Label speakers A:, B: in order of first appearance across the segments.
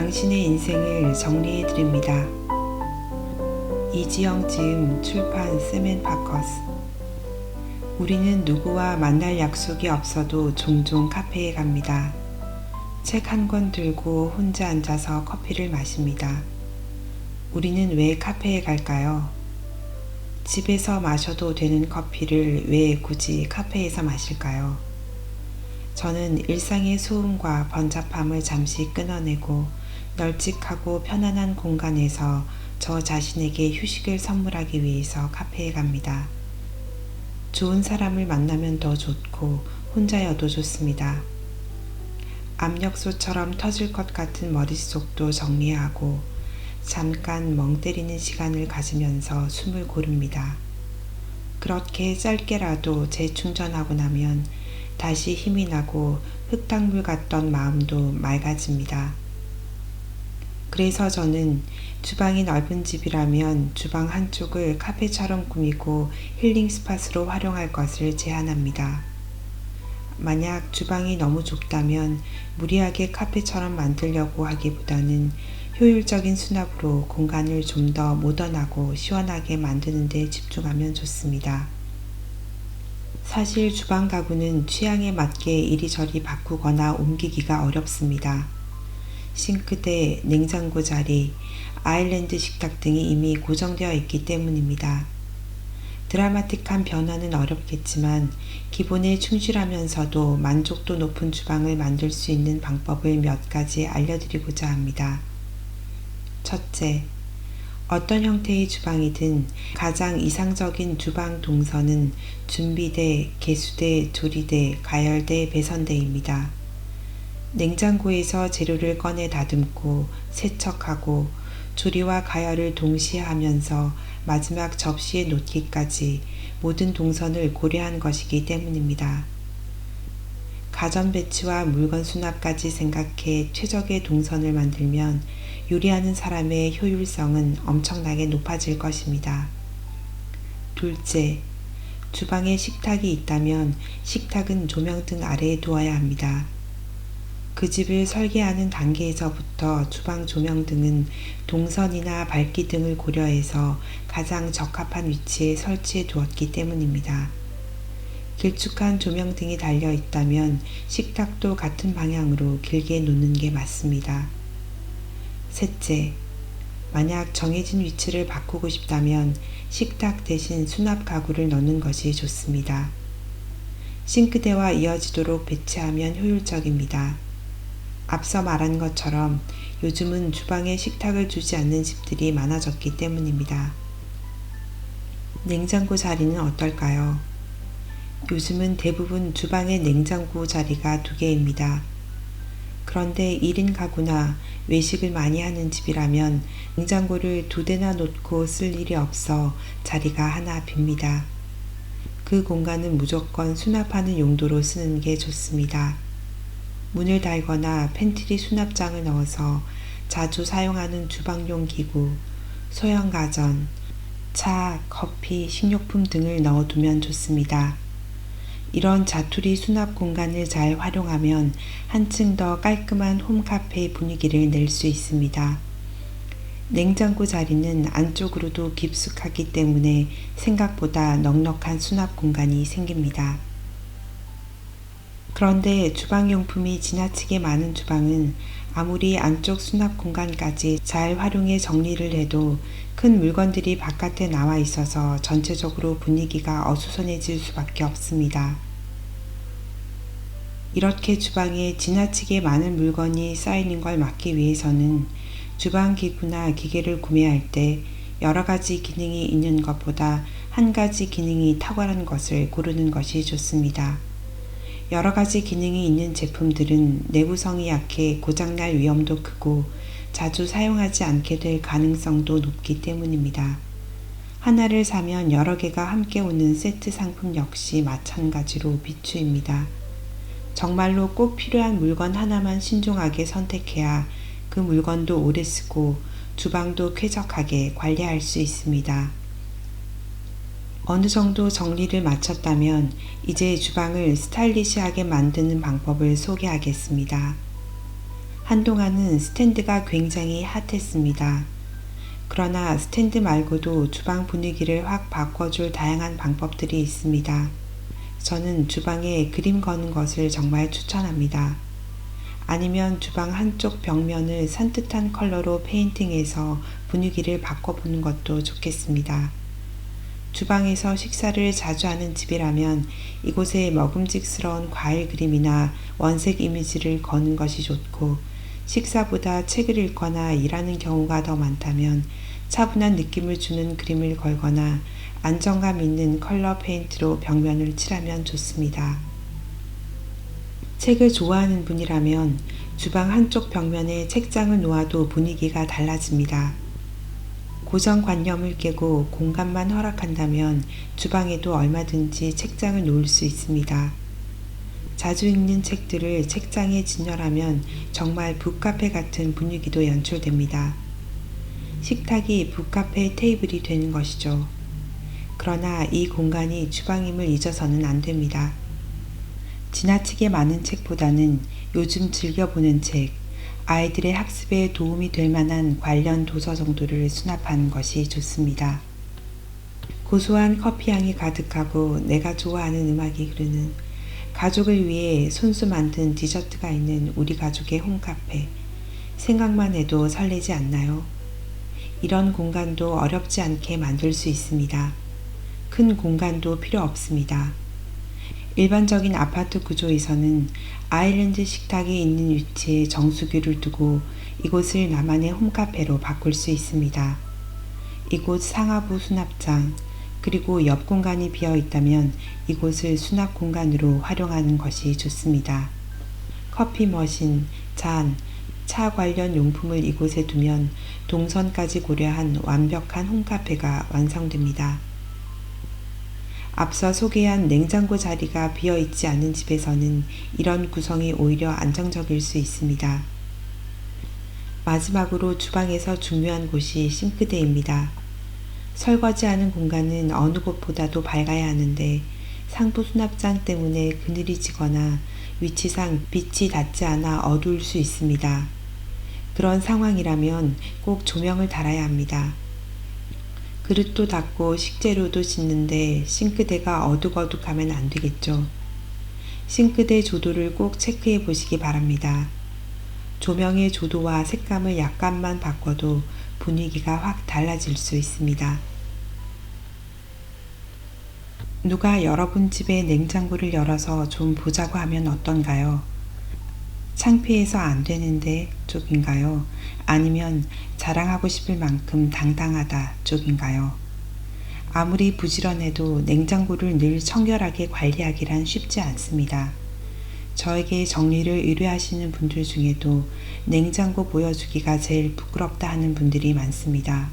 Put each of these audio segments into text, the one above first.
A: 당신의 인생을 정리해 드립니다. 이지영 지음 출판 세멘 파커스 우리는 누구와 만날 약속이 없어도 종종 카페에 갑니다. 책 한 권 들고 혼자 앉아서 커피를 마십니다. 우리는 왜 카페에 갈까요? 집에서 마셔도 되는 커피를 왜 굳이 카페에서 마실까요? 저는 일상의 소음과 번잡함을 잠시 끊어내고 널찍하고 편안한 공간에서 저 자신에게 휴식을 선물하기 위해서 카페에 갑니다. 좋은 사람을 만나면 더 좋고 혼자여도 좋습니다. 압력소처럼 터질 것 같은 머릿속도 정리하고 잠깐 멍 때리는 시간을 가지면서 숨을 고릅니다. 그렇게 짧게라도 재충전하고 나면 다시 힘이 나고 흙탕물 같던 마음도 맑아집니다. 그래서 저는 주방이 넓은 집이라면 주방 한쪽을 카페처럼 꾸미고 힐링 스팟으로 활용할 것을 제안합니다. 만약 주방이 너무 좁다면 무리하게 카페처럼 만들려고 하기보다는 효율적인 수납으로 공간을 좀 더 모던하고 시원하게 만드는 데 집중하면 좋습니다. 사실 주방 가구는 취향에 맞게 이리저리 바꾸거나 옮기기가 어렵습니다. 싱크대, 냉장고 자리, 아일랜드 식탁 등이 이미 고정되어 있기 때문입니다. 드라마틱한 변화는 어렵겠지만 기본에 충실하면서도 만족도 높은 주방을 만들 수 있는 방법을 몇 가지 알려드리고자 합니다. 첫째, 어떤 형태의 주방이든 가장 이상적인 주방 동선은 준비대, 개수대, 조리대, 가열대, 배선대입니다. 냉장고에서 재료를 꺼내 다듬고 세척하고 조리와 가열을 동시에 하면서 마지막 접시에 놓기까지 모든 동선을 고려한 것이기 때문입니다. 가전 배치와 물건 수납까지 생각해 최적의 동선을 만들면 요리하는 사람의 효율성은 엄청나게 높아질 것입니다. 둘째, 주방에 식탁이 있다면 식탁은 조명등 아래에 두어야 합니다. 그 집을 설계하는 단계에서부터 주방 조명 등은 동선이나 밝기 등을 고려해서 가장 적합한 위치에 설치해 두었기 때문입니다. 길쭉한 조명 등이 달려 있다면 식탁도 같은 방향으로 길게 놓는 게 맞습니다. 셋째, 만약 정해진 위치를 바꾸고 싶다면 식탁 대신 수납 가구를 넣는 것이 좋습니다. 싱크대와 이어지도록 배치하면 효율적입니다. 앞서 말한 것처럼 요즘은 주방에 식탁을 두지 않는 집들이 많아졌기 때문입니다. 냉장고 자리는 어떨까요? 요즘은 대부분 주방의 냉장고 자리가 두 개입니다. 그런데 1인 가구나 외식을 많이 하는 집이라면 냉장고를 두 대나 놓고 쓸 일이 없어 자리가 하나 빕니다. 그 공간은 무조건 수납하는 용도로 쓰는 게 좋습니다. 문을 달거나 팬트리 수납장을 넣어서 자주 사용하는 주방용 기구, 소형 가전, 차, 커피, 식료품 등을 넣어두면 좋습니다. 이런 자투리 수납 공간을 잘 활용하면 한층 더 깔끔한 홈카페 분위기를 낼 수 있습니다. 냉장고 자리는 안쪽으로도 깊숙하기 때문에 생각보다 넉넉한 수납 공간이 생깁니다. 그런데 주방용품이 지나치게 많은 주방은 아무리 안쪽 수납 공간까지 잘 활용해 정리를 해도 큰 물건들이 바깥에 나와 있어서 전체적으로 분위기가 어수선해질 수밖에 없습니다. 이렇게 주방에 지나치게 많은 물건이 쌓이는 걸 막기 위해서는 주방 기구나 기계를 구매할 때 여러 가지 기능이 있는 것보다 한 가지 기능이 탁월한 것을 고르는 것이 좋습니다. 여러 가지 기능이 있는 제품들은 내구성이 약해 고장날 위험도 크고 자주 사용하지 않게 될 가능성도 높기 때문입니다. 하나를 사면 여러 개가 함께 오는 세트 상품 역시 마찬가지로 비추입니다. 정말로 꼭 필요한 물건 하나만 신중하게 선택해야 그 물건도 오래 쓰고 주방도 쾌적하게 관리할 수 있습니다. 어느 정도 정리를 마쳤다면 이제 주방을 스타일리시하게 만드는 방법을 소개하겠습니다. 한동안은 스탠드가 굉장히 핫했습니다. 그러나 스탠드 말고도 주방 분위기를 확 바꿔줄 다양한 방법들이 있습니다. 저는 주방에 그림 거는 것을 정말 추천합니다. 아니면 주방 한쪽 벽면을 산뜻한 컬러로 페인팅해서 분위기를 바꿔보는 것도 좋겠습니다. 주방에서 식사를 자주 하는 집이라면 이곳에 먹음직스러운 과일 그림이나 원색 이미지를 거는 것이 좋고 식사보다 책을 읽거나 일하는 경우가 더 많다면 차분한 느낌을 주는 그림을 걸거나 안정감 있는 컬러 페인트로 벽면을 칠하면 좋습니다. 책을 좋아하는 분이라면 주방 한쪽 벽면에 책장을 놓아도 분위기가 달라집니다. 고정관념을 깨고 공간만 허락한다면 주방에도 얼마든지 책장을 놓을 수 있습니다. 자주 읽는 책들을 책장에 진열하면 정말 북카페 같은 분위기도 연출됩니다. 식탁이 북카페 테이블이 되는 것이죠. 그러나 이 공간이 주방임을 잊어서는 안 됩니다. 지나치게 많은 책보다는 요즘 즐겨보는 책, 아이들의 학습에 도움이 될 만한 관련 도서 정도를 수납하는 것이 좋습니다. 고소한 커피향이 가득하고 내가 좋아하는 음악이 흐르는 가족을 위해 손수 만든 디저트가 있는 우리 가족의 홈카페. 생각만 해도 설레지 않나요? 이런 공간도 어렵지 않게 만들 수 있습니다. 큰 공간도 필요 없습니다. 일반적인 아파트 구조에서는 아일랜드 식탁이 있는 위치에 정수기를 두고 이곳을 나만의 홈카페로 바꿀 수 있습니다. 이곳 상하부 수납장, 그리고 옆 공간이 비어 있다면 이곳을 수납 공간으로 활용하는 것이 좋습니다. 커피 머신, 잔, 차 관련 용품을 이곳에 두면 동선까지 고려한 완벽한 홈카페가 완성됩니다. 앞서 소개한 냉장고 자리가 비어 있지 않은 집에서는 이런 구성이 오히려 안정적일 수 있습니다. 마지막으로 주방에서 중요한 곳이 싱크대입니다. 설거지하는 공간은 어느 곳보다도 밝아야 하는데 상부 수납장 때문에 그늘이 지거나 위치상 빛이 닿지 않아 어두울 수 있습니다. 그런 상황이라면 꼭 조명을 달아야 합니다. 그릇도 닦고 식재료도 씻는데 싱크대가 어둑어둑하면 안 되겠죠. 싱크대 조도를 꼭 체크해 보시기 바랍니다. 조명의 조도와 색감을 약간만 바꿔도 분위기가 확 달라질 수 있습니다. 누가 여러분 집의 냉장고를 열어서 좀 보자고 하면 어떤가요? 창피해서 안 되는데 쪽인가요? 아니면 자랑하고 싶을 만큼 당당하다 쪽인가요? 아무리 부지런해도 냉장고를 늘 청결하게 관리하기란 쉽지 않습니다. 저에게 정리를 의뢰하시는 분들 중에도 냉장고 보여주기가 제일 부끄럽다 하는 분들이 많습니다.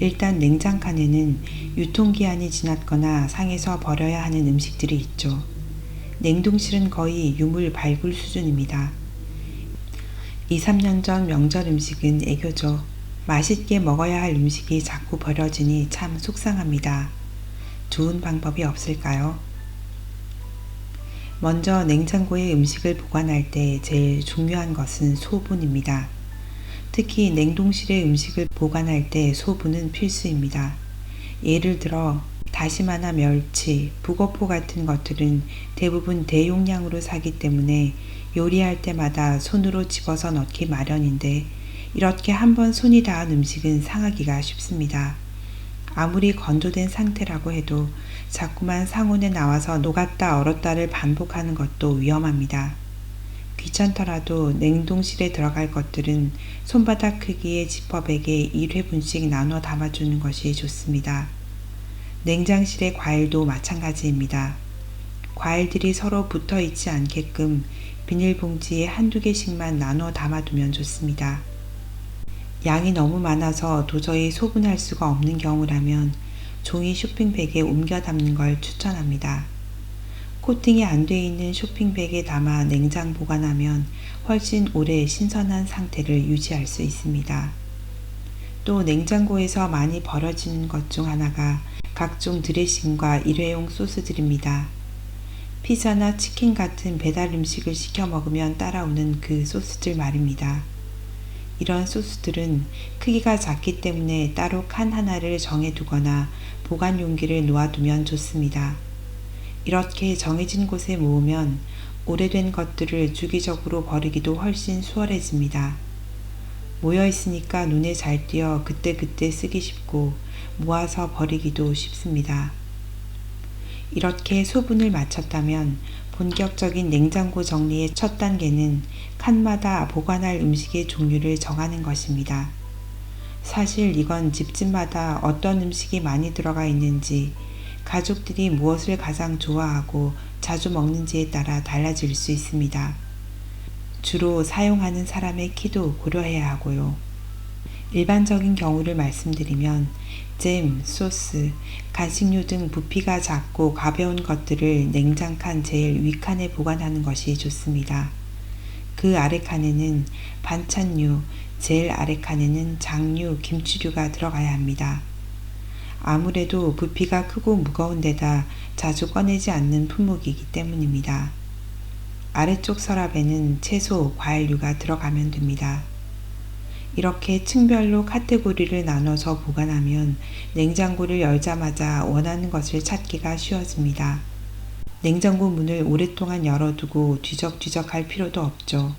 A: 일단 냉장칸에는 유통기한이 지났거나 상해서 버려야 하는 음식들이 있죠. 냉동실은 거의 유물 발굴 수준입니다. 2, 3년 전 명절 음식은 애교죠. 맛있게 먹어야 할 음식이 자꾸 버려지니 참 속상합니다. 좋은 방법이 없을까요? 먼저 냉장고에 음식을 보관할 때 제일 중요한 것은 소분입니다. 특히 냉동실에 음식을 보관할 때 소분은 필수입니다. 예를 들어 다시마나 멸치, 북어포 같은 것들은 대부분 대용량으로 사기 때문에 요리할 때마다 손으로 집어서 넣기 마련인데 이렇게 한번 손이 닿은 음식은 상하기가 쉽습니다. 아무리 건조된 상태라고 해도 자꾸만 상온에 나와서 녹았다 얼었다를 반복하는 것도 위험합니다. 귀찮더라도 냉동실에 들어갈 것들은 손바닥 크기의 지퍼백에 1회분씩 나눠 담아주는 것이 좋습니다. 냉장실의 과일도 마찬가지입니다. 과일들이 서로 붙어 있지 않게끔 비닐봉지에 한두 개씩만 나눠 담아두면 좋습니다. 양이 너무 많아서 도저히 소분할 수가 없는 경우라면 종이 쇼핑백에 옮겨 담는 걸 추천합니다. 코팅이 안 돼 있는 쇼핑백에 담아 냉장 보관하면 훨씬 오래 신선한 상태를 유지할 수 있습니다. 또 냉장고에서 많이 버려지는 것 중 하나가 각종 드레싱과 일회용 소스들입니다. 피자나 치킨 같은 배달 음식을 시켜 먹으면 따라오는 그 소스들 말입니다. 이런 소스들은 크기가 작기 때문에 따로 칸 하나를 정해두거나 보관 용기를 놓아두면 좋습니다. 이렇게 정해진 곳에 모으면 오래된 것들을 주기적으로 버리기도 훨씬 수월해집니다. 모여 있으니까 눈에 잘 띄어 그때그때 쓰기 쉽고 모아서 버리기도 쉽습니다. 이렇게 소분을 마쳤다면 본격적인 냉장고 정리의 첫 단계는 칸마다 보관할 음식의 종류를 정하는 것입니다. 사실 이건 집집마다 어떤 음식이 많이 들어가 있는지, 가족들이 무엇을 가장 좋아하고 자주 먹는지에 따라 달라질 수 있습니다. 주로 사용하는 사람의 키도 고려해야 하고요. 일반적인 경우를 말씀드리면 잼, 소스, 간식류 등 부피가 작고 가벼운 것들을 냉장칸 제일 위칸에 보관하는 것이 좋습니다. 그 아래 칸에는 반찬류, 제일 아래 칸에는 장류, 김치류가 들어가야 합니다. 아무래도 부피가 크고 무거운 데다 자주 꺼내지 않는 품목이기 때문입니다. 아래쪽 서랍에는 채소, 과일류가 들어가면 됩니다. 이렇게 층별로 카테고리를 나눠서 보관하면 냉장고를 열자마자 원하는 것을 찾기가 쉬워집니다. 냉장고 문을 오랫동안 열어두고 뒤적뒤적 할 필요도 없죠.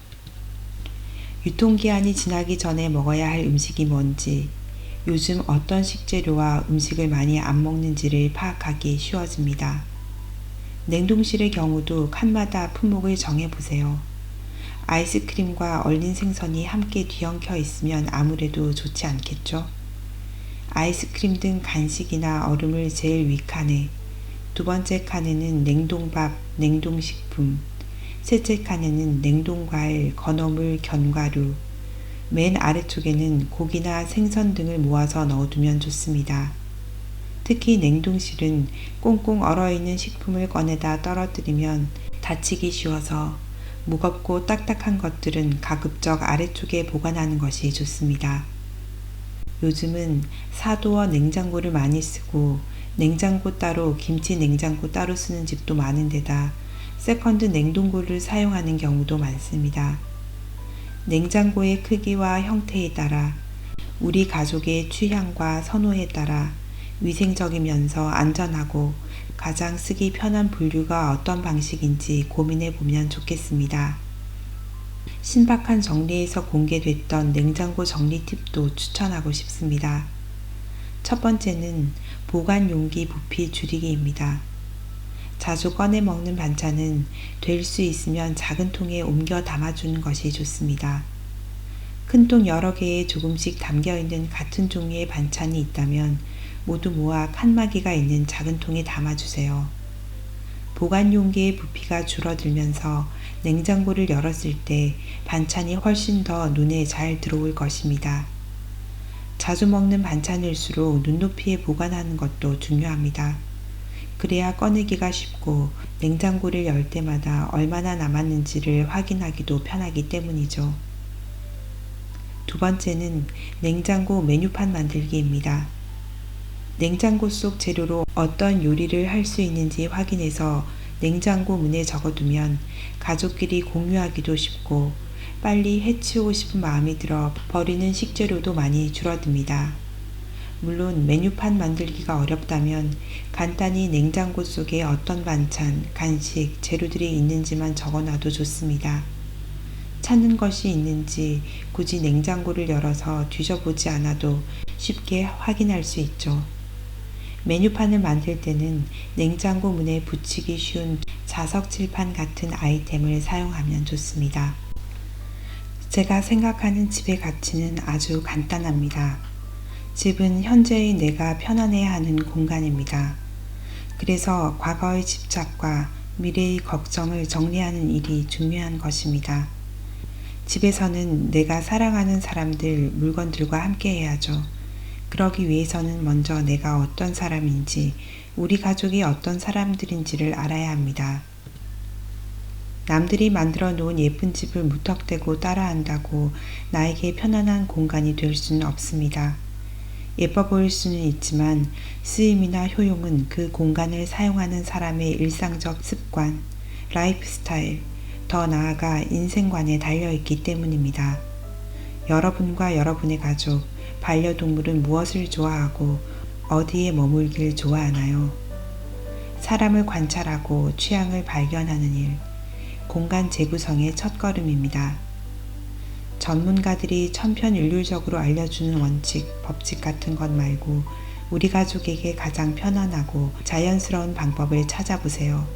A: 유통기한이 지나기 전에 먹어야 할 음식이 뭔지, 요즘 어떤 식재료와 음식을 많이 안 먹는지를 파악하기 쉬워집니다. 냉동실의 경우도 칸마다 품목을 정해보세요. 아이스크림과 얼린 생선이 함께 뒤엉켜 있으면 아무래도 좋지 않겠죠? 아이스크림 등 간식이나 얼음을 제일 위 칸에, 두 번째 칸에는 냉동밥, 냉동식품, 셋째 칸에는 냉동과일, 건어물, 견과류, 맨 아래쪽에는 고기나 생선 등을 모아서 넣어두면 좋습니다. 특히 냉동실은 꽁꽁 얼어있는 식품을 꺼내다 떨어뜨리면 다치기 쉬워서 무겁고 딱딱한 것들은 가급적 아래쪽에 보관하는 것이 좋습니다. 요즘은 사도어 냉장고를 많이 쓰고 냉장고 따로 김치 냉장고 따로 쓰는 집도 많은데다 세컨드 냉동고를 사용하는 경우도 많습니다. 냉장고의 크기와 형태에 따라 우리 가족의 취향과 선호에 따라 위생적이면서 안전하고 가장 쓰기 편한 분류가 어떤 방식인지 고민해 보면 좋겠습니다. 신박한 정리에서 공개됐던 냉장고 정리 팁도 추천하고 싶습니다. 첫 번째는 보관 용기 부피 줄이기입니다. 자주 꺼내 먹는 반찬은 될 수 있으면 작은 통에 옮겨 담아주는 것이 좋습니다. 큰 통 여러 개에 조금씩 담겨 있는 같은 종류의 반찬이 있다면 모두 모아 칸막이가 있는 작은 통에 담아주세요. 보관 용기의 부피가 줄어들면서 냉장고를 열었을 때 반찬이 훨씬 더 눈에 잘 들어올 것입니다. 자주 먹는 반찬일수록 눈높이에 보관하는 것도 중요합니다. 그래야 꺼내기가 쉽고 냉장고를 열 때마다 얼마나 남았는지를 확인하기도 편하기 때문이죠. 두 번째는 냉장고 메뉴판 만들기입니다. 냉장고 속 재료로 어떤 요리를 할 수 있는지 확인해서 냉장고 문에 적어두면 가족끼리 공유하기도 쉽고 빨리 해치우고 싶은 마음이 들어 버리는 식재료도 많이 줄어듭니다. 물론 메뉴판 만들기가 어렵다면 간단히 냉장고 속에 어떤 반찬, 간식, 재료들이 있는지만 적어놔도 좋습니다. 찾는 것이 있는지 굳이 냉장고를 열어서 뒤져보지 않아도 쉽게 확인할 수 있죠. 메뉴판을 만들 때는 냉장고 문에 붙이기 쉬운 자석 칠판 같은 아이템을 사용하면 좋습니다. 제가 생각하는 집의 가치는 아주 간단합니다. 집은 현재의 내가 편안해야 하는 공간입니다. 그래서 과거의 집착과 미래의 걱정을 정리하는 일이 중요한 것입니다. 집에서는 내가 사랑하는 사람들, 물건들과 함께 해야죠. 그러기 위해서는 먼저 내가 어떤 사람인지, 우리 가족이 어떤 사람들인지를 알아야 합니다. 남들이 만들어 놓은 예쁜 집을 무턱대고 따라한다고 나에게 편안한 공간이 될 수는 없습니다. 예뻐 보일 수는 있지만 쓰임이나 효용은 그 공간을 사용하는 사람의 일상적 습관, 라이프 스타일, 더 나아가 인생관에 달려 있기 때문입니다. 여러분과 여러분의 가족, 반려동물은 무엇을 좋아하고 어디에 머물길 좋아하나요? 사람을 관찰하고 취향을 발견하는 일, 공간 재구성의 첫걸음입니다. 전문가들이 천편일률적으로 알려주는 원칙, 법칙 같은 것 말고 우리 가족에게 가장 편안하고 자연스러운 방법을 찾아보세요.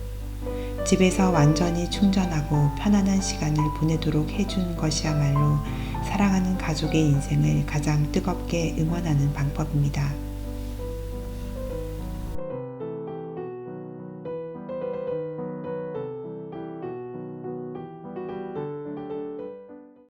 A: 집에서 완전히 충전하고 편안한 시간을 보내도록 해준 것이야말로 사랑하는 가족의 인생을 가장 뜨겁게 응원하는 방법입니다.